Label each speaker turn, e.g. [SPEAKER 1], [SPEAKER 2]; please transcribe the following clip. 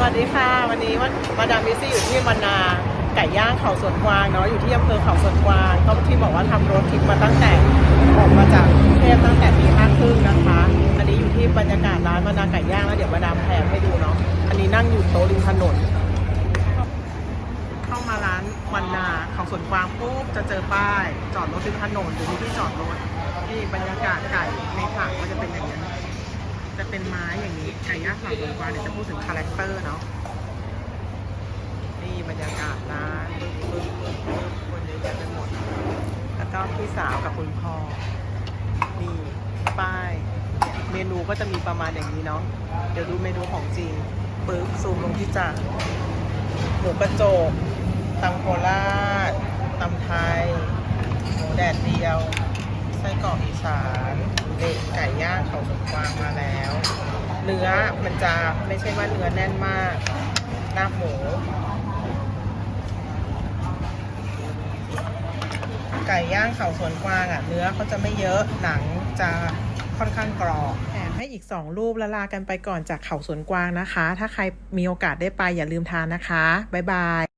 [SPEAKER 1] สวัสดีค่ะ วันนี้วันมาดามมิซี่อยู่ที่มานาไก่ย่างเขาสวนกวางเนาะอยู่ที่อำเภอเขาสวนกวางก็ที่บอกว่าทำรถทิปมาตั้งแต่ออกมาจากเทพตั้งแต่ปีห้าครึ่งนะคะ อันนี้อยู่ที่บรรยากาศร้านมานาไก่ย่างแล้วเดี๋ยวมาดามแพนให้ดูเนาะอันนี้นั่งอยู่โต๊ะริมถนนเข้ามาร้านวันนาเขาสวนกวางปุ๊บจะเจอป้าย จอดรถริมถนนหรือที่จอดรถนี่บรรยากาศไก่ในถังก็จะเป็นอย่างนี้ เป็นไม้อย่างนี้ไก่ย่างฝั่งตรงกลางเดี๋ยวจะพูดถึงคาแรคเตอร์เนาะนี่บรรยากาศร้านปึ๊บปึ๊บปึ๊บคนเยอะแยะไปหมด แล้วก็พี่สาวกับคุณพ่อนี่ป้ายเนี่ยเมนูก็จะมีประมาณอย่างนี้เนาะเดี๋ยวดูเมนูของจริงปึ๊บซูมลงที่จานหมูกระโจกตำโคราชตำไทย หมูแดดเดียว ไส้กรอกอีสาน เด็กไก่ย่างเขาสวนกวางมาแล้ว เนื้อมันจะไม่ใช่ว่าเนื้อแน่นมากหน้าหมูไก่ย่างเขาสวนกวางอะ เนื้อเขาจะไม่เยอะหนังจะค่อนข้างกรอบแถมให้อีก 2 รูปละลากันไปก่อนจากเขาสวนกวางนะคะ ถ้าใครมีโอกาสได้ไปอย่าลืมทานนะคะ บ๊ายบาย